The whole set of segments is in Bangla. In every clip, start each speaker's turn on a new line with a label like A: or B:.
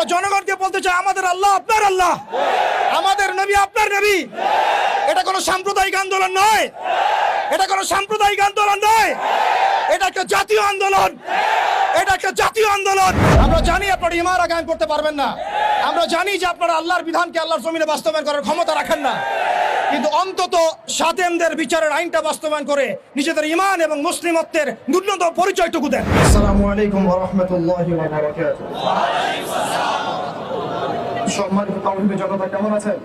A: আমরা জনগণকে বলতে চাই, আমাদের আল্লাহ আপনার আল্লাহ। আমাদের নবী আপনার নবী। এটা কোনো সাম্প্রদায়িক আন্দোলন নয়। এটা কোনো সাম্প্রদায়িক আন্দোলন নয়। এটা একটা জাতীয় আন্দোলন। এটা একটা জাতীয় আন্দোলন। আমরা জানি আপনারা ইমারা কায়েম করতে পারবেন না। আমরা জানি যে আপনারা আল্লাহর বিধানকে আল্লাহর জমিনে বাস্তবায়ন করার ক্ষমতা রাখেন না। কিন্তু অন্তত সাতেমদের বিচারের আইনটা বাস্তবায়ন করে নিজেদের ইমান এবং মুসলিমত্বের ন্যূনতম পরিচয়টুকু দেন। আসসালামু আলাইকুম ওয়া রাহমাতুল্লাহি ওয়া বারাকাতুহু। সম্মানিত তরুণী জনতা কেমন আছেন?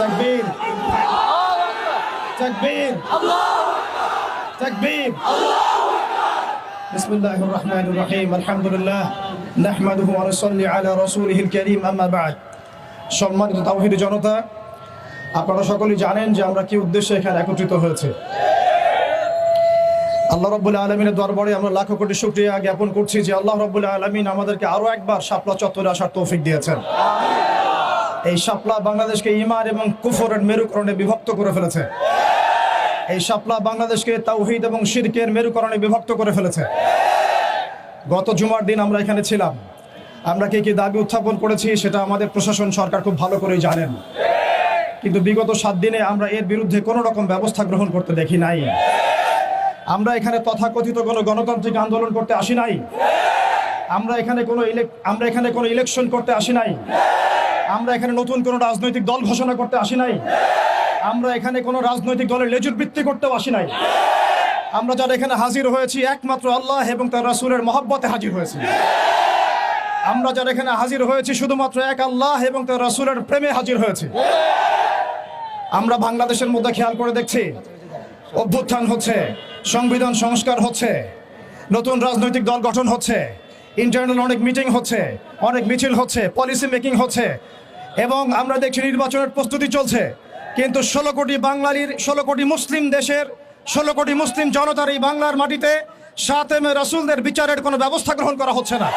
A: তকবীর তকবীর তকবীর বিসমিল্লাহির রহমানির রহিম। আলহামদুলিল্লাহ। জনতা, আপনারা সকলে জানেন যে আমরা কি উদ্দেশ্যে এখানে একত্রিত হয়েছে। আল্লাহ রব আলমিনের দরবারে আমরা লাখো কোটি শুক্রিয়া জ্ঞাপন করছি যে আল্লাহ রব আলমিন আমাদেরকে আরও একবার সাপলা চত্বরে আসার তৌফিক দিয়েছেন। এই সাপলা বাংলাদেশকে ইমার এবং কুফরের মেরুকরণে বিভক্ত করে ফেলেছে। এই সাপলা বাংলাদেশকে তাওহিদ এবং শিরকের মেরুকরণে বিভক্ত করে ফেলেছে। গত জুমার দিন আমরা এখানে ছিলাম। আমরা কি কি দাবি উত্থাপন করেছি সেটা আমাদের প্রশাসন সরকার খুব ভালো করেই জানেন। কিন্তু বিগত সাত দিনে আমরা এর বিরুদ্ধে কোনো রকম ব্যবস্থা গ্রহণ করতে দেখি নাই। আমরা এখানে তথাকথিত কোনো গণতান্ত্রিক আন্দোলন করতে আসি নাই। আমরা এখানে কোনো আমরা এখানে কোনো ইলেকশন করতে আসি নাই। আমরা এখানে নতুন কোনো রাজনৈতিক দল ঘোষণা করতে আসি নাই। আমরা এখানে কোনো রাজনৈতিক দলের লেজুর বৃত্তি করতেও আসি নাই। আমরা যারা এখানে হাজির হয়েছি একমাত্র আল্লাহ এবং তার রাসূলের মহব্বতে হাজির হয়েছি। আমরা যারা এখানে হাজির হয়েছি শুধুমাত্র এক আল্লাহ এবং তার রাসুলের প্রেমে হাজির হয়েছি। আমরা বাংলাদেশের মধ্যে খেয়াল করে দেখছি, অভ্যুত্থান হচ্ছে, সংবিধান সংস্কার হচ্ছে, নতুন রাজনৈতিক দল গঠন হচ্ছে ইন্টারনাল অনেক মিটিং হচ্ছে, অনেক মিছিল হচ্ছে পলিসি মেকিং হচ্ছে, এবং আমরা দেখছি নির্বাচনের প্রস্তুতি চলছে। কিন্তু ষোলো কোটি বাঙালির ষোলো কোটি মুসলিম দেশের ষোলো কোটি মুসলিম জনতার এই বাংলার মাটিতে সাতেমে রাসুলদের বিচারের কোনো ব্যবস্থা গ্রহণ করা হচ্ছে না।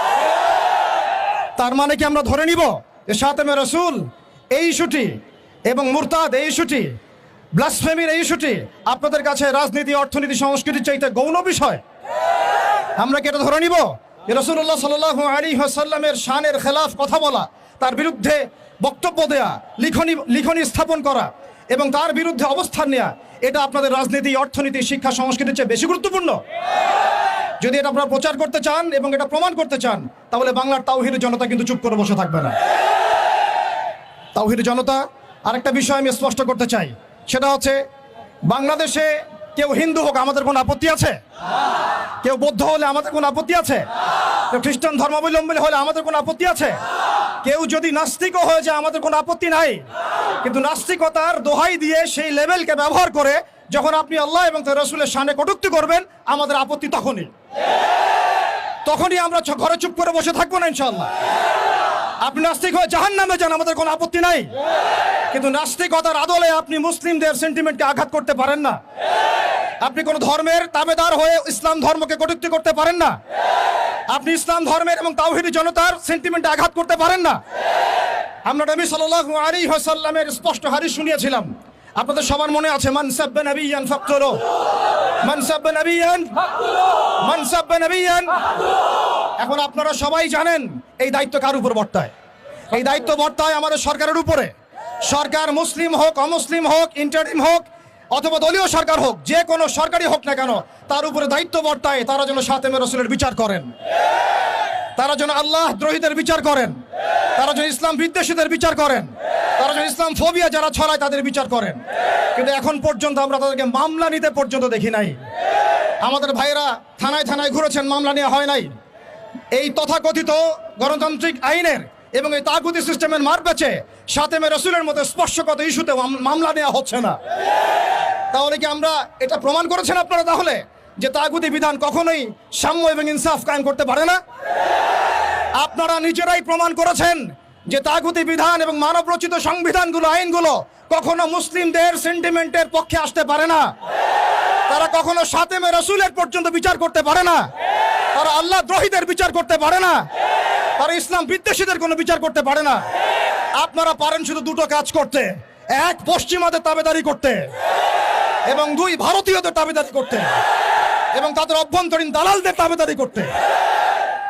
A: তার মানে কি আমরা ধরে নিব যে সাতেমে রসুল এই ইস্যুটি এবং মুরতাদ এই ইস্যুটি, ব্লাসফেমির এই ইস্যুটি আপনাদের কাছে রাজনীতি, অর্থনীতি সংস্কৃতির চাইতে গৌণ বিষয়? আমরা কি এটা ধরে নিব রসুল্লাহ সাল আলী সাল্লামের শানের খেলাফ কথা বলা, তার বিরুদ্ধে বক্তব্য দেয়া, লিখনি লিখনি স্থাপন করা এবং তার বিরুদ্ধে অবস্থান নেওয়া এটা আপনাদের রাজনীতি, অর্থনীতি, শিক্ষা, সংস্কৃতির চেয়ে বেশি গুরুত্বপূর্ণ। যদি এটা আপনারা প্রচার করতে চান এবং এটা প্রমাণ করতে চান, তাহলে বাংলার তাওহির জনতা কিন্তু চুপ করে বসে থাকবে না। তাওহির জনতা, আরেকটা বিষয় আমি স্পষ্ট করতে চাই, সেটা হচ্ছে বাংলাদেশে কেউ হিন্দু হোক, আমাদের কোনো আপত্তি আছে? কেউ বৌদ্ধ হলে আমাদের কোনো আপত্তি আছে? কেউ খ্রিস্টান ধর্মাবলম্বী হলে আমাদের কোনো আপত্তি আছে? কেউ যদি নাস্তিকও হয়ে যায় আমাদের কোনো আপত্তি নাই, কিন্তু নাস্তিকতার দোহাই দিয়ে সেই লেভেলকে ব্যবহার করে যখন আপনি আল্লাহ এবং তার রসুলের সামনে কটুক্তি করবেন, আমাদের আপত্তি তখনই। তখনই আমরা ঘরে চুপ করে বসে থাকব না ইনশাল্লাহ আপনি নাস্তিক হয়ে জাহান নামে যান, আমাদের কোনো আপত্তি নাই। কিন্তু নাস্তিকতার আদলে আপনি মুসলিমদের সেন্টিমেন্টকে আঘাত করতে পারেন না। আপনি কোন ধর্মের তাবেদার হয়ে ইসলাম ধর্মকে কটূক্তি করতে পারেন না? আপনি ইসলাম ধর্মের এবং তাওহিদি জনতার সেন্টিমেন্টে আঘাত করতে পারেন না? আমরা নবী সাল্লাল্লাহু আলাইহি ওয়াসাল্লামের স্পষ্ট হাদিস শুনিয়েছিলাম। আপনাদের সবার মনে আছে, মান সাব্বা নাবিয়ান ফাকতুলু। মান সাব্বা নাবিয়ান মান সাব্বা নাবিয়ান এখন আপনারা সবাই জানেন, এই দায়িত্ব কার উপর বর্তায়? এই দায়িত্ব বর্তায় আমাদের সরকারের উপরে। সরকার মুসলিম হোক, অমুসলিম হোক ইন্টারিম হোক অথবা দলীয় সরকার হোক, যে কোনো সরকারি হোক না কেন, তার উপরে দায়িত্ব বর্তায় তারা যেন সাতেমে রসুলের বিচার করেন। তারা যেন আল্লাহ দ্রোহীদের বিচার করেন। তারা যেন ইসলাম বিদ্বেষীদের বিচার করেন। তারা যেন ইসলাম ফোবিয়া যারা ছড়ায় তাদের বিচার করেন। কিন্তু এখন পর্যন্ত আমরা তাদেরকে মামলা নিতে পর্যন্ত দেখি নাই। আমাদের ভাইরা থানায় থানায় ঘুরেছেন, মামলা নেওয়া হয় নাই। এই তথাকথিত গণতান্ত্রিক আইনের এবং এই তাগুতি সিস্টেমের মার পেছে সাতেমে রসুলের মতো স্পর্শগত ইস্যুতে মামলা নেওয়া হচ্ছে না। তাহলে কি আমরা এটা প্রমাণ করেছেন আপনারা তাহলে? যে তাগুতি বিধান কখনোই সাম্য এবং ইনসাফ কায়েম করতে পারে না? আপনারা নিজেরাই প্রমাণ করেছেন যে তাগুতি বিধান এবং মানব রচিত সংবিধানগুলো, আইনগুলো কখনো মুসলিমদের সেন্টিমেন্টের পক্ষে আসতে পারে না। তারা কখনো সাতেমে রসুলের পর্যন্ত বিচার করতে পারে না। তারা আল্লাহ দ্রোহীদের বিচার করতে পারে না। তারা ইসলাম বিদ্বেষীদের কোনো বিচার করতে পারে না। আপনারা পারেন শুধু দুটো কাজ করতে। এক, পশ্চিমাদের তাবেদারি করতে। এবং দুই, ভারতীয়দের তাবেদারি করতে। এবং তাদের অভ্যন্তরীণ দালালদের তাবেদারি করতে।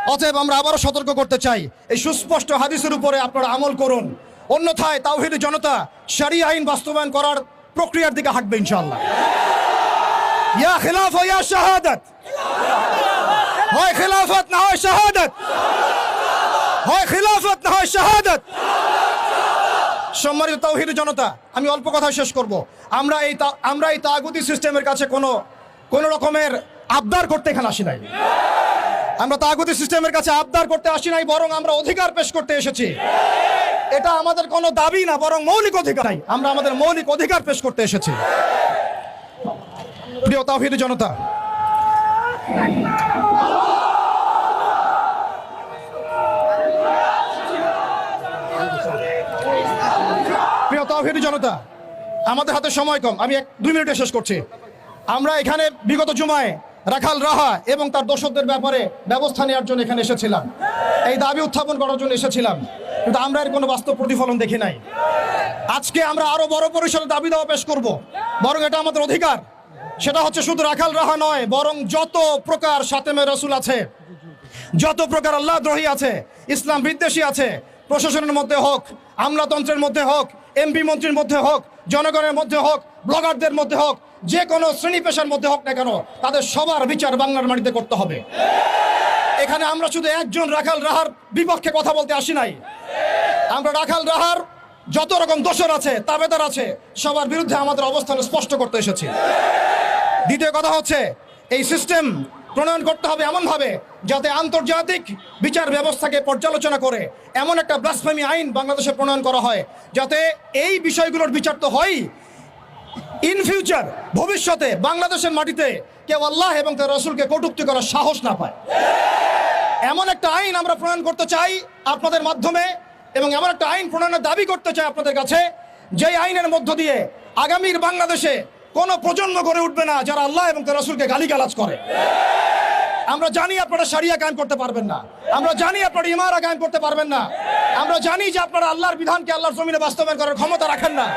A: অতএব আমরা আবারও সতর্ক করতে চাই। এই সুস্পষ্ট হাদিসের উপরে আপনারা আমল করুন। অন্যথায় তাওহিদ জনতা সারি আইন বাস্তবায়ন করার প্রক্রিয়ার দিকে হাঁটবে ইনশাল্লাহ ইয়া খিলাফ, ইয়া শাহাদাত। হয় খেলাফত, না হয় শাহাদাত। হয় খিলাফত, না হয় শাহাদাত। সম্মানিত তাওহিদ জনতা, আমি অল্প কথা শেষ করব। আমরা এই আমরা এই তাগুতি সিস্টেমের কাছে কোনো কোনো রকমের আবদার করতে এখানে আসি নাই। আমরা তাগুতি সিস্টেমের কাছে আবদার করতে আসি নাই, বরং আমরা অধিকার পেশ করতে এসেছি। এটা আমাদের কোনো দাবি না, বরং মৌলিক অধিকার আমরা আমাদের মৌলিক অধিকার পেশ করতে এসেছি। প্রিয় তাহিদ জনতা প্রিয় জনতা, আমাদের হাতে সময় কম। আমি এক দুই মিনিটে শেষ করছি। আমরা এখানে বিগত জুমায় রাখাল রাহা এবং তার দোষকদের ব্যাপারে ব্যবস্থা নেওয়ার জন্য এখানে এসেছিলাম। এই দাবি উত্থাপন করার জন্য এসেছিলাম। কিন্তু আমরা এর কোনো বাস্তব প্রতিফলন দেখি নাই। আজকে আমরা আরও বড় পরিসরে দাবি দেওয়া পেশ করব। বরং এটা আমাদের অধিকার। সেটা হচ্ছে শুধু রাখাল রাহা নয়, বরং যত প্রকার সাতেমে রসুল আছে, যত প্রকার আল্লাহ দ্রোহী আছে, ইসলাম বিদ্বেষী আছে, প্রশাসনের মধ্যে হোক, আমলাতন্ত্রের মধ্যে হোক এমপি মন্ত্রীর মধ্যে হোক, জনগণের মধ্যে হোক, ব্লগারদের মধ্যে হোক, যে কোনো শ্রেণি পেশার মধ্যে হোক না কেন, তাদের সবার বিচার বাংলার মাটিতে করতে হবে। এখানে আমরা শুধু একজন রাখাল রাহার বিপক্ষে কথা বলতে আসি নাই। আমরা রাখাল রাহার যত রকম দোষর আছে, তাবেদার আছে, সবার বিরুদ্ধে আমাদের অবস্থান স্পষ্ট করতে এসেছি। দ্বিতীয় কথা হচ্ছে এই সিস্টেম প্রণয়ন করতে হবে এমনভাবে যাতে আন্তর্জাতিক বিচার ব্যবস্থাকে পর্যালোচনা করে। এমন একটা ব্লাসফেমি আইন বাংলাদেশে প্রণয়ন করা হয়, যাতে এই বিষয়গুলোর বিচার তো হয় ইন ফিউচার ভবিষ্যতে বাংলাদেশের মাটিতে কেউ আল্লাহ এবং তার রসুলকে কটুক্তি করার সাহস না পায়। এমন একটা আইন আমরা প্রণয়ন করতে চাই আপনাদের মাধ্যমে এবং এমন একটা আইন প্রণয়নের দাবি করতে চাই আপনাদের কাছে, যেই আইনের মধ্য দিয়ে আগামীর বাংলাদেশে কোনো প্রজন্ম গড়ে উঠবে না যারা আল্লাহ এবং তার রসুলকে গালিগালাজ করে। আমরা জানি আপনারা সারিয়া কায়েম করতে পারবেন না। আমরা জানি আপনারা ইমারা কায়েম করতে পারবেন না। আমরা জানি যে আপনারা আল্লাহর বিধানকে আল্লাহর জমিনে বাস্তবায়ন করার ক্ষমতা রাখেন না।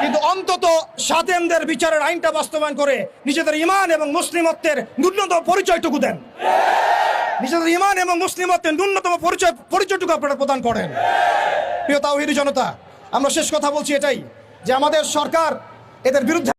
A: কিন্তু অন্তত সাতেমদের বিচারের আইনটা বাস্তবায়ন করে নিজেদের ইমান এবং মুসলিমত্বের ন্যূনতম পরিচয়টুকু দেন। নিজেদের ইমান এবং মুসলিমত্বের ন্যূনতম পরিচয়, পরিচয়টুকু আপনারা প্রদান করেন। প্রিয় তাওহিদি জনতা, আমরা শেষ কথা বলছি এটাই যে আমাদের সরকার এদের বিরুদ্ধে